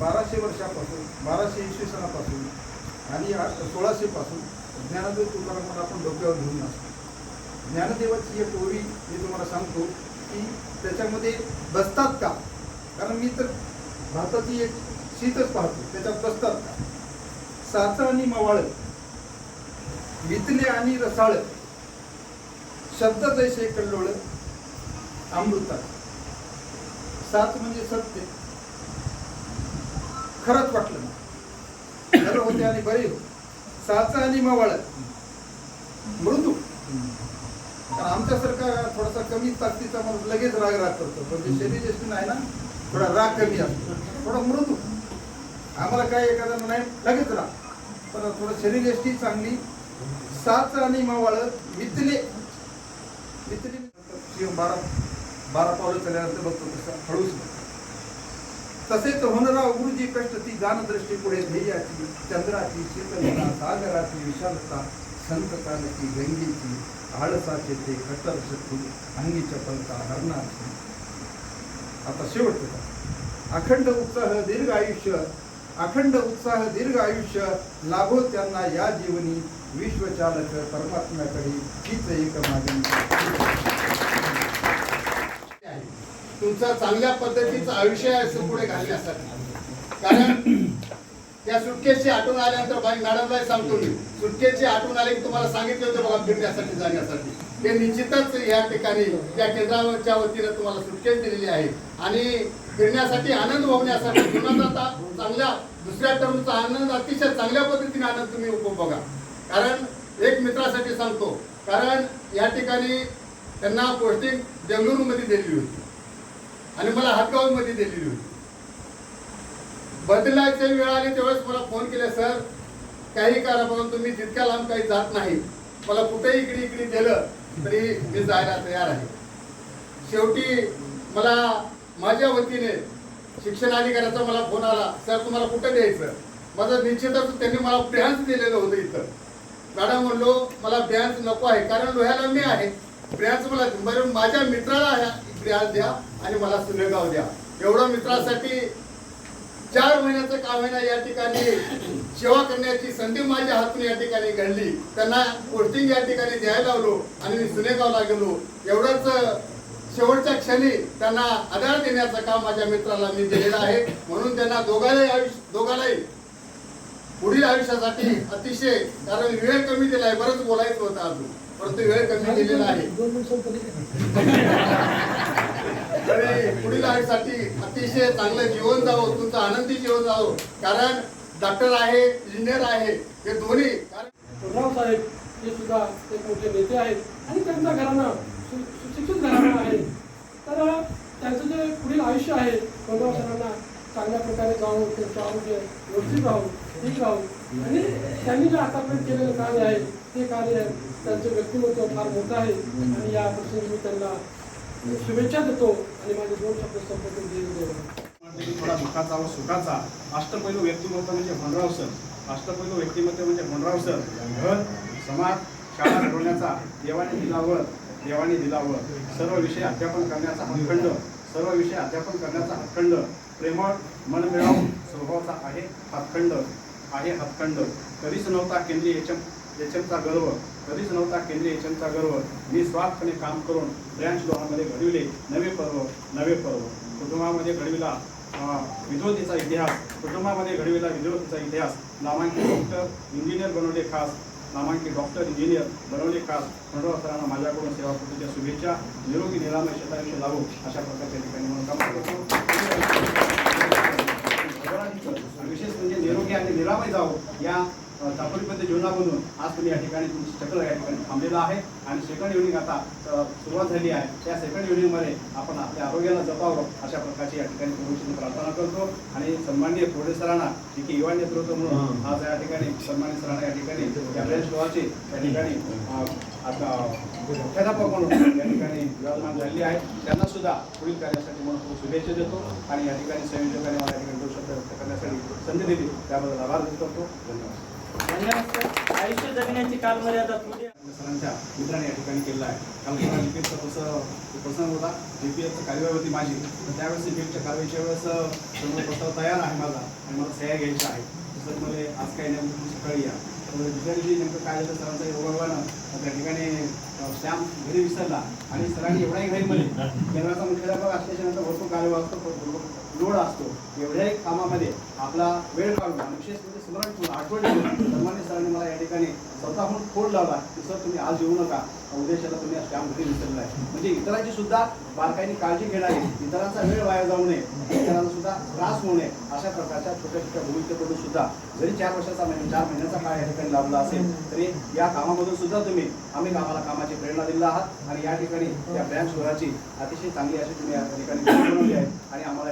बाराशे वर्षापासून बाराशे इसवी सणापासून आणि सोळाशेपासून ज्ञानदेव तुकारामाला आपण डोक्यावर घेऊन असतो ज्ञानदेवाची एक ओळी मी तुम्हाला सांगतो की त्याच्यामध्ये बसतात का? कारण मी तर भारताची एक शीतच पाहतो त्याच्यात बसतात का? साचं आणि मवाळ वितले आणि रसाळ शब्द जैसे कल्लोळ अमृतात सात म्हणजे सत्य. खरंच वाटलं ना खरं होते आणि बरे हो साच आणि मवाळ. मृदू. कारण आमच्यासारखा थोडासा कमी ताकदीचा माणूस लगेच राग राग करतो. पण जे शरीर यष्टी ना थोडा राग कमी असतो. थोडा मृदू. आम्हाला काय एखादा नाही लगेच राग. पण थोडं शरीर चांगली साच आणि मावळ मितले. मितले. बारा बारा पावलं चालल्यानंतर बघतो तसं. हळूच तसेच होणारा गुरुजी कष्ट ती दृष्टी पुढे ध्येयाची चंद्राची शीतलता सागराची विशालता संत कालची गंगेची आळसाचे ते कट्टर शक्ती अंगी चपलता हरणाची. आता शेवट अखंड उत्साह दीर्घ आयुष्य अखंड उत्साह दीर्घ आयुष्य लाभो त्यांना या जीवनी. विश्वचालक परमात्म्याकडे हीच एक मागणी. तुमचा चांगल्या पद्धतीचं आयुष्य आहे असं पुढे घालण्यासाठी. कारण त्या सुटकेसची आठवण आल्यानंतर बाई मॅडमलाही सांगतो मी. सुटकेसची आठवण आली की तुम्हाला सांगितलं होतं बघा फिरण्यासाठी जाण्यासाठी. ते निश्चितच या ठिकाणी त्या केंद्रावरच्या वतीनं तुम्हाला सुटकेस दिलेली आहे. आणि फिरण्यासाठी आनंद भोगण्यासाठी जीवनाचा चांगल्या दुसऱ्या टर्मचा आनंद अतिशय चांगल्या पद्धतीने आनंद तुम्ही उपभोगा कारण एक मित्रासाठी सांगतो कारण या ठिकाणी त्यांना पोस्टिंग बेंगळुरूमध्ये दिलेली होती. आणि मला हातगावमध्ये दिलेली होती. बदलायची वेळ आली त्यावेळेस मला फोन केला सर काही करा परंतु मी तितक्या लांब काही जात नाही मला कुठेही इकडे इकडे गेलं तरी मी जायला तयार आहे. शेवटी मला माझ्या वतीने शिक्षण अधिकाऱ्याचा मला फोन आला सर तुम्हाला कुठं द्यायचं? माझं निश्चितच त्यांनी मला ब्रँच दिलेलं होतं इथं. मॅडम म्हणलो मला ब्रँच नको आहे कारण लोह्याला मी आहे. ब्रँच मला बरं माझ्या मित्राला ब्रँच द्या आणि मला सुनेगाव द्या. एवढं मित्रासाठी चार महिन्याचं काम आहे ना या ठिकाणी सेवा करण्याची संधी माझ्या हातून या ठिकाणी घडली. त्यांना पोस्टिंग या ठिकाणी द्यायला लावलो आणि मी सुनेगावला गेलो. एवढंच शेवटच्या क्षणी त्यांना आधार देण्याचं काम माझ्या मित्राला मी दिलेलं आहे. म्हणून त्यांना दोघांनाही आयुष्य दोघांनाही पुढील आयुष्यासाठी अतिशय कारण वेळ कमी दिलाय बरंच बोलायचं होतं अजून. परंतु वेळ कमी दिलेला आहे. पुढील आयुष्यासाठी अतिशय चांगलं जीवन जावं तुमचं आनंदी जीवन जावं. कारण डॉक्टर आहे इंजिनियर आहे हे दोन्ही राव साहेब हे सुद्धा एक मोठे नेते आहेत आणि त्यांचा घराणं सुशिक्षित घराणं आहे. तर त्यांचं जे पुढील आयुष्य आहे कोणत्या सरांना चांगल्या प्रकारे जाऊ त्यांचं आरोग्य व्यवस्थित राहू ठीक राहू. आणि त्यांनी जे आतापर्यंत केलेलं कार्य आहे ते कार्य त्यांचं व्यक्तिमत्व फार मोठं आहे. आणि या प्रसंगी मी त्यांना शुभेच्छा देतो आणि माझे दोन शब्द संपर्क दिले म्हणजे थोडा दुःखाचा व सुखाचा अष्टपैलू व्यक्तिमत्व म्हणजे भनराव सर. अष्टपैलू व्यक्तिमत्व म्हणजे भनराव सर. घर समाज शाळा घडवण्याचा देवाने दिला दिलावर देवाने दिला दिलावर सर्व विषय अध्यापन करण्याचा हातखंड सर्व विषय अध्यापन करण्याचा हातखंड प्रेमळ मन मिळावून स्वभावाचा आहे हातखंड आहे हातखंड कधीच नव्हता केंद्रीय याच्या एच एचएमचा गर्व. कधीच नव्हता केंद्रीय एचएमचा गर्व. निस्वार्थपणे काम करून ब्रँच लोहामध्ये घडविले. नवे पर्व नवे पर्व. कुटुंबामध्ये घडविला अं, इतिहास. कुटुंबामध्ये घडविला विद्वतेचा इतिहास. नामांकित डॉक्टर इंजिनियर बनवले खास. नामांकित डॉक्टर इंजिनियर बनवले खास. खंडोबा सरांना माझ्याकडून सेवापूर्तीच्या शुभेच्छा. निरोगी निरामय शतायुष्य लागू अशा प्रकारच्या ठिकाणी म्हणून काम करतो. विशेष म्हणजे निरोगी आणि निरामय जावं या अ, दाम्पत्य जीवनामधून आज तुम्ही या ठिकाणी तुमची चक्र या ठिकाणी थांबलेलं आहे. आणि सेकंड युनिंग आता सुरुवात झाली आहे. त्या सेकंड युनिंगमध्ये आपण आपल्या आरोग्याला जपावं अशा प्रकारची या ठिकाणी प्रभूची प्रार्थना करतो. आणि सन्माननीय पुढे सरांना जे की युवा नेतृत्व म्हणून आज या ठिकाणी सन्मानित सरांना या ठिकाणी या या ठिकाणी आता मुख्याध्यापक म्हणून या ठिकाणी विराजमान झालेली आहे. त्यांना सुद्धा पुढील कार्यासाठी म्हणून खूप शुभेच्छा देतो. आणि या ठिकाणी संयोजकांनी मला या ठिकाणी दोन शब्द व्यक्त करण्यासाठी संधी दिली. त्याबद्दल आभार व्यक्त करतो. धन्यवाद. आयुष्य जगण्याची कालमर्यादा थोडी सरांच्या मित्राने या ठिकाणी केलेला आहे. काल सर जीपीएफचा तसं प्रसंग होता. जीपीएफचं कार्यवाही होती माझी. तर त्यावेळेस जीपीएफच्या कारवाईच्या वेळेस सर्व प्रस्ताव तयार आहे माझा मला सह्या घ्यायच्या आहेत. तसंच मला आज काही नाही सकाळी या. तर दुसऱ्या दिवशी नेमकं काय झालं सरांचा योगायोगानं त्या ठिकाणी स्टॅम्प घरी विसरला आणि सरांनी एवढाही घाईमध्ये केंद्राचा मुख्याध्यापक असल्याच्यानंतर भरपूर कार्य असतो लोड असतो. एवढ्याही कामामध्ये आपला वेळ काढून आणि विशेष म्हणजे स्मरण ठेवून आठवण ठेवून सन्मान्य सरांनी मला या ठिकाणी स्वतःहून फोड लावला की सर तुम्ही आज येऊ नका. उद्देशाला तुम्ही स्टॅम्प घरी विसरला आहे म्हणजे इतरांची सुद्धा बारकाईने काळजी घेणारी इतरांचा वेळ वाया जाऊ नये इतरांना सुद्धा त्रास होऊ नये अशा प्रकारच्या छोट्या छोट्या भूमिकेकडून सुद्धा जरी चार वर्षाचा चार महिन्याचा काळ या ठिकाणी लाभला असेल तरी या कामामधून सुद्धा तुम्ही आम्ही कामाला कामाच्या कामाची प्रेरणा दिलेला आहात. आणि या ठिकाणी या बँक शहराची अतिशय चांगली अशी तुम्ही या ठिकाणी बनवली आहे. आणि आम्हाला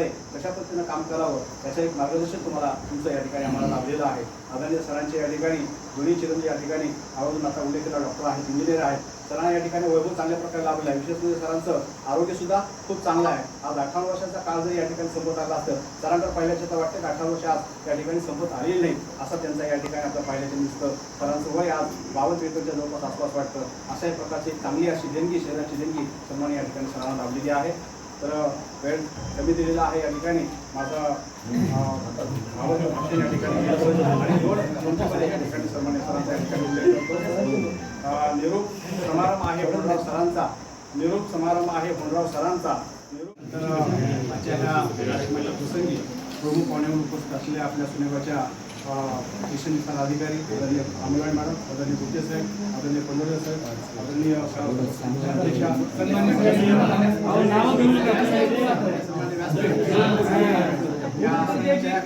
या कशा पद्धतीनं काम करावं याचं एक मार्गदर्शन तुम्हाला तुमचं या ठिकाणी आम्हाला लाभलेलं आहे. आदरणीय सरांचे या ठिकाणी दोन्ही चिरंजीव या ठिकाणी आवर्जून आता उल्लेख केला डॉक्टर आहेत इंजिनियर आहेत. सरांना या ठिकाणी वैभव चांगल्या प्रकारे लाभलेला आहे. विशेष म्हणजे सरांचं आरोग्य सुद्धा खूप चांगलं आहे. आज अठरा वर्षाचा काळ जरी या ठिकाणी संपत आला असतं सरांकडे पाहिल्याचे तर वाटतं अठरा वर्ष आज या ठिकाणी संपत आलेली नाही असं त्यांचा या ठिकाणी आपल्या पाहिल्याचे दिसतं सरांचं वय आज बावन त्रेपन्नच्या जवळपास आसपास वाटतं. अशा प्रकारची चांगली अशी देणगी शहराची देणगी सन्मान या ठिकाणी सरांना लाभलेली आहे. तर वेळ कमी दिलेला आहे या ठिकाणी. माझं भाषण या ठिकाणी आणि दोन या ठिकाणी सन्मान्य सरांचा या ठिकाणी उल्लेख करतो. निरोप समारंभ आहे होनराव सरांचा. निरोप समारंभ आहे होनराव सरांचा. निरोप तर आजच्या ह्या प्रसंगी प्रमुख पाहुण्यावर उपस्थित असलेल्या आपल्या सुनेबाच्या शिक्षण विस्तार अधिकारी आदरणीय आंबेवाडी मॅडम आदरणीय गुप्ते साहेब आदरणीय पंडोळे साहेब आदरणीय अध्यक्षा सन्मान्य व्यासपीठ या